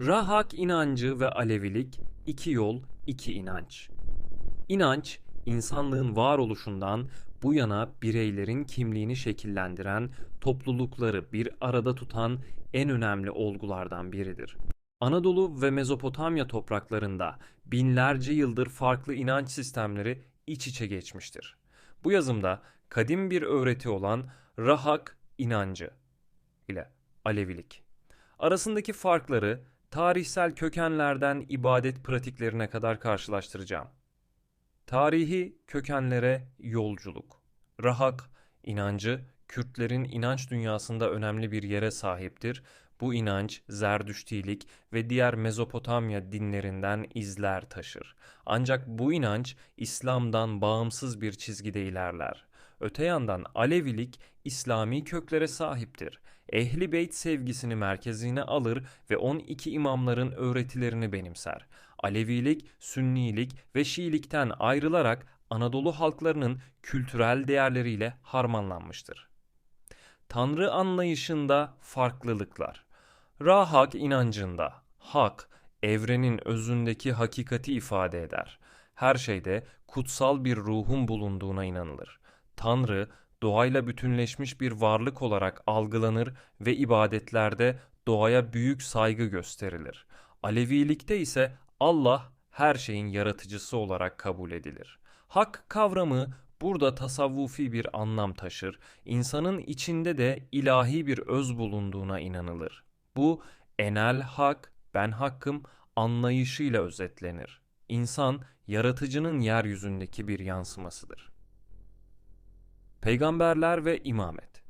Rahak inancı ve Alevilik iki yol, iki inanç. İnanç, insanlığın varoluşundan bu yana bireylerin kimliğini şekillendiren, toplulukları bir arada tutan en önemli olgulardan biridir. Anadolu ve Mezopotamya topraklarında binlerce yıldır farklı inanç sistemleri iç içe geçmiştir. Bu yazımda kadim bir öğreti olan Rahak inancı ile Alevilik arasındaki farkları tarihsel kökenlerden ibadet pratiklerine kadar karşılaştıracağım. Tarihi kökenlere yolculuk. Rahak inancı Kürtlerin inanç dünyasında önemli bir yere sahiptir. Bu inanç Zerdüştilik ve diğer Mezopotamya dinlerinden izler taşır. Ancak bu inanç İslam'dan bağımsız bir çizgide ilerler. Öte yandan Alevilik İslami köklere sahiptir. Ehli Beyt sevgisini merkezine alır ve 12 imamların öğretilerini benimser. Alevilik, Sünnilik ve Şiilikten ayrılarak Anadolu halklarının kültürel değerleriyle harmanlanmıştır. Tanrı anlayışında farklılıklar. Rahak inancında hak evrenin özündeki hakikati ifade eder. Her şeyde kutsal bir ruhun bulunduğuna inanılır. Tanrı doğayla bütünleşmiş bir varlık olarak algılanır ve ibadetlerde doğaya büyük saygı gösterilir. Alevilikte ise Allah her şeyin yaratıcısı olarak kabul edilir. Hak kavramı burada tasavvufi bir anlam taşır. İnsanın içinde de ilahi bir öz bulunduğuna inanılır. Bu enel hak, ben hakkım anlayışıyla özetlenir. İnsan yaratıcının yeryüzündeki bir yansımasıdır. Peygamberler ve imamet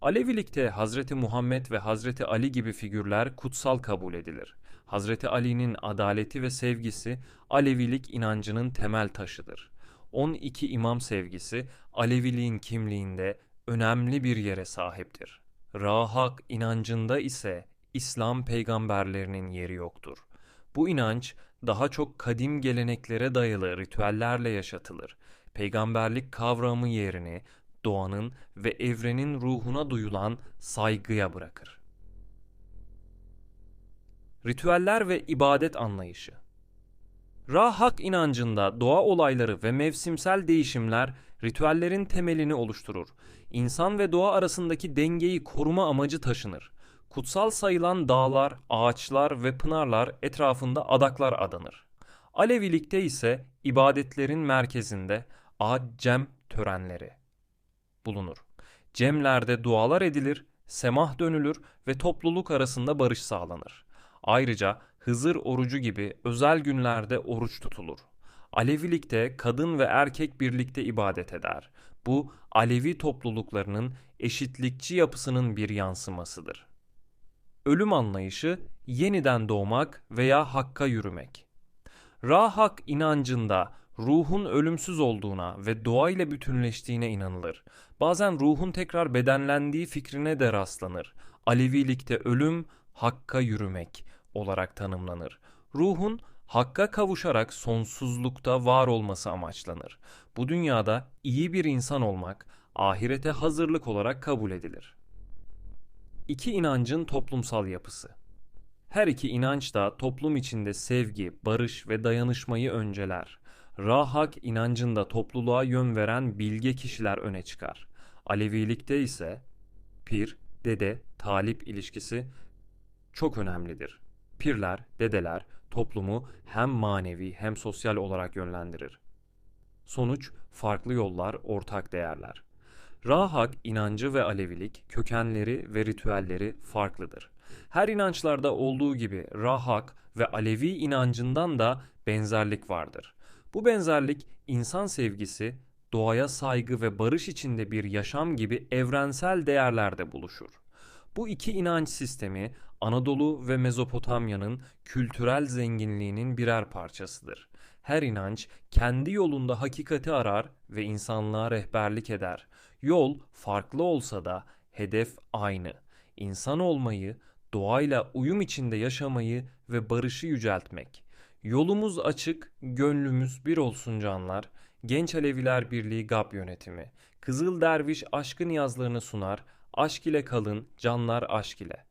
Alevilikte Hazreti Muhammed ve Hazreti Ali gibi figürler kutsal kabul edilir. Hazreti Ali'nin adaleti ve sevgisi Alevilik inancının temel taşıdır. 12 imam sevgisi Aleviliğin kimliğinde önemli bir yere sahiptir. Rahak inancında ise İslam peygamberlerinin yeri yoktur. Bu inanç daha çok kadim geleneklere dayalı ritüellerle yaşatılır. Peygamberlik kavramı yerini doğanın ve evrenin ruhuna duyulan saygıya bırakır. Ritüeller ve ibadet anlayışı Rahak inancında doğa olayları ve mevsimsel değişimler ritüellerin temelini oluşturur. İnsan ve doğa arasındaki dengeyi koruma amacı taşınır. Kutsal sayılan dağlar, ağaçlar ve pınarlar etrafında adaklar adanır. Alevilikte ise ibadetlerin merkezinde ad-cem törenleri bulunur. Cemlerde dualar edilir, semah dönülür ve topluluk arasında barış sağlanır. Ayrıca Hızır orucu gibi özel günlerde oruç tutulur. Alevilikte kadın ve erkek birlikte ibadet eder. Bu Alevi topluluklarının eşitlikçi yapısının bir yansımasıdır. Ölüm anlayışı yeniden doğmak veya hakka yürümek. Rahak inancında ruhun ölümsüz olduğuna ve doğayla bütünleştiğine inanılır. Bazen ruhun tekrar bedenlendiği fikrine de rastlanır. Alevilikte ölüm hakka yürümek olarak tanımlanır. Ruhun hakka kavuşarak sonsuzlukta var olması amaçlanır. Bu dünyada iyi bir insan olmak ahirete hazırlık olarak kabul edilir. İki inancın toplumsal yapısı. Her iki inanç da toplum içinde sevgi, barış ve dayanışmayı önceler. Rahak inancında topluluğa yön veren bilge kişiler öne çıkar. Alevilikte ise pir, dede, talip ilişkisi çok önemlidir. Pirler, dedeler toplumu hem manevi hem sosyal olarak yönlendirir. Sonuç farklı yollar, ortak değerler. Rahak inancı ve Alevilik kökenleri ve ritüelleri farklıdır. Her inançlarda olduğu gibi Rahak ve Alevi inancından da benzerlik vardır. Bu benzerlik insan sevgisi, doğaya saygı ve barış içinde bir yaşam gibi evrensel değerlerde buluşur. Bu iki inanç sistemi Anadolu ve Mezopotamya'nın kültürel zenginliğinin birer parçasıdır. Her inanç kendi yolunda hakikati arar ve insanlığa rehberlik eder. Yol farklı olsa da hedef aynı. İnsan olmayı, doğayla uyum içinde yaşamayı ve barışı yüceltmek. Yolumuz açık, gönlümüz bir olsun canlar. Genç Aleviler Birliği GAP yönetimi. Kızıl Derviş aşkın yazlarını sunar. Aşk ile kalın, canlar aşk ile.